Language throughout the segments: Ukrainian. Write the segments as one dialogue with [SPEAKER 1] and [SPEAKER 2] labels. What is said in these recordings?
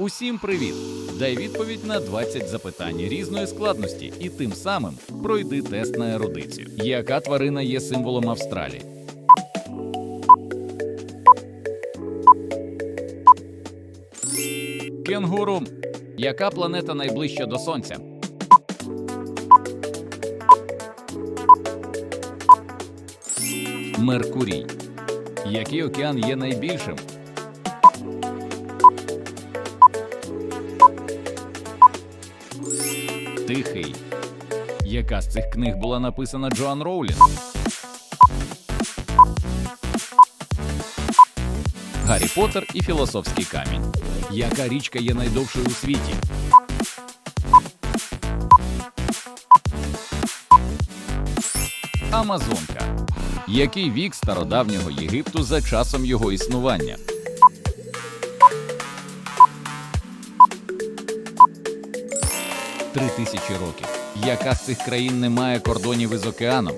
[SPEAKER 1] Усім привіт! Дай відповідь на 20 запитань різної складності і тим самим пройди тест на ерудицію. Яка тварина є символом Австралії? Кенгуру. Яка планета найближча до Сонця? Меркурій. Який океан є найбільшим? Тихий. Яка з цих книг була написана Джоан Роулінг? Гаррі Поттер і Філософський камінь. Яка річка є найдовшою у світі? Амазонка. Який вік стародавнього Єгипту за часом його існування? Три тисячі років. Яка з цих країн не має кордонів із океаном?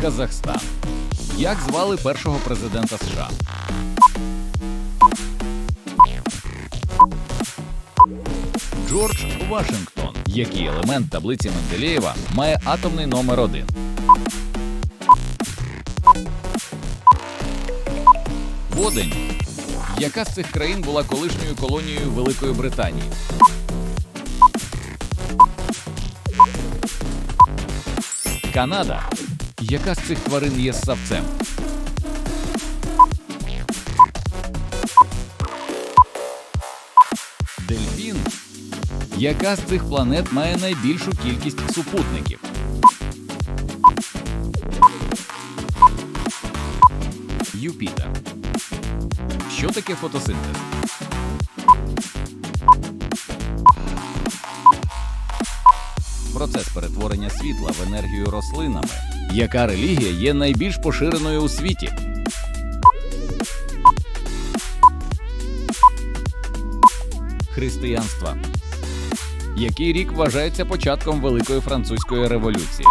[SPEAKER 1] Казахстан. Як звали першого президента США? Джордж Вашингтон. Який елемент таблиці Менделєєва має атомний номер 1? Водень. Яка з цих країн була колишньою колонією Великої Британії? Канада. Яка з цих тварин є ссавцем? Дельфін. Яка з цих планет має найбільшу кількість супутників? Юпітер. Що таке фотосинтез? Процес перетворення світла в енергію рослинами. Яка релігія є найбільш поширеною у світі? Християнство. Який рік вважається початком Великої французької революції?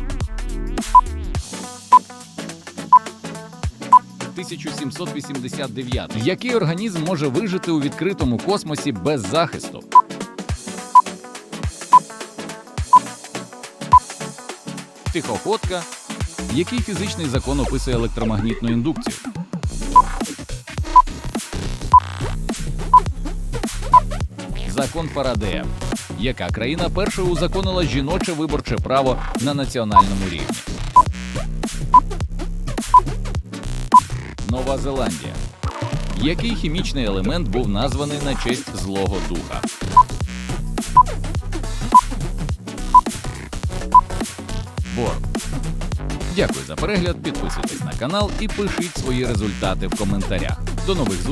[SPEAKER 1] 1789. Який організм може вижити у відкритому космосі без захисту? Тихоходка. Який фізичний закон описує електромагнітну індукцію? Закон Фарадея. Яка країна першою узаконила жіноче виборче право на національному рівні? Нова Зеландія. Який хімічний елемент був названий на честь злого духа? Бор. Дякую за перегляд. Підписуйтесь на канал і пишіть свої результати в коментарях. До нових зустрічей!